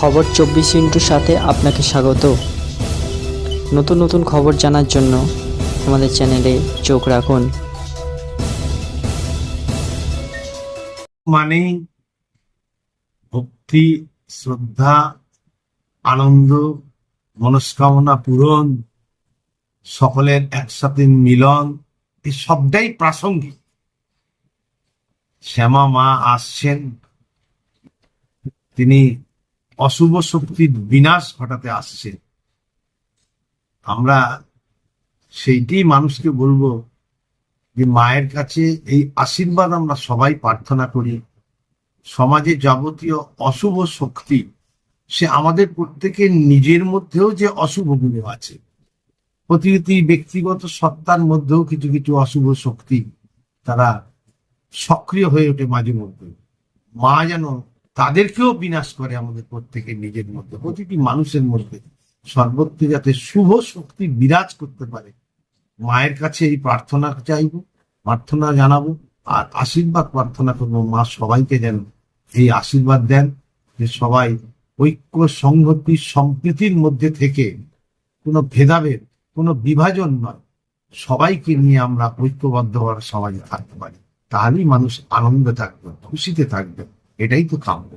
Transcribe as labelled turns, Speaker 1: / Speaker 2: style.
Speaker 1: খবর চব্বিশ ইন্টুর সাথে আপনাকে স্বাগত। নতুন নতুন খবর জানার জন্য আমাদের চ্যানেলে চোখ রাখুন।
Speaker 2: মানে ভক্তি, শ্রদ্ধা, আনন্দ, মনস্কামনা পূরণ, সকলের একসাথে মিলন এই সবটাই প্রাসঙ্গিক। শ্যামা মা আসছেন। তিনি অশুভ শক্তির বিনাশ ঘটাতে আসছে। আমরা সেইটি মানুষকে বলব যে মায়ের কাছে এই আশীর্বাদ আমরা সবাই প্রার্থনা করি। সমাজে যাবতীয় অশুভ শক্তি, সে আমাদের প্রত্যেকের নিজের মধ্যেও যে অশুভ অশুভগুলো আছে। প্রতিটি ব্যক্তিগত সত্তার মধ্যেও কিছু কিছু অশুভ শক্তি তারা সক্রিয় হয়ে ওঠে মাঝে মধ্যে। মা যেন তাদেরকেও বিনাশ করে আমাদের প্রত্যেকের নিজের মধ্যে। প্রতিটি মানুষের মধ্যে সর্বত্র যাতে শুভ শক্তি বিরাজ করতে পারে, মায়ের কাছে এই প্রার্থনা চাইব, প্রার্থনা জানাব আর আশীর্বাদ প্রার্থনা করব। মা সবাইকে যেন এই আশীর্বাদ দেন যে সবাই ঐক্য, সংহতি, সম্প্রীতির মধ্যে থেকে কোনো ভেদাভেদ, কোনো বিভাজন নয়। সবাইকে নিয়ে আমরা ঐক্যবদ্ধ হওয়ার সমাজে থাকতে পারি। তাহলেই মানুষ আনন্দে থাকবে, খুশিতে থাকবে। এটাই তো কাম্য।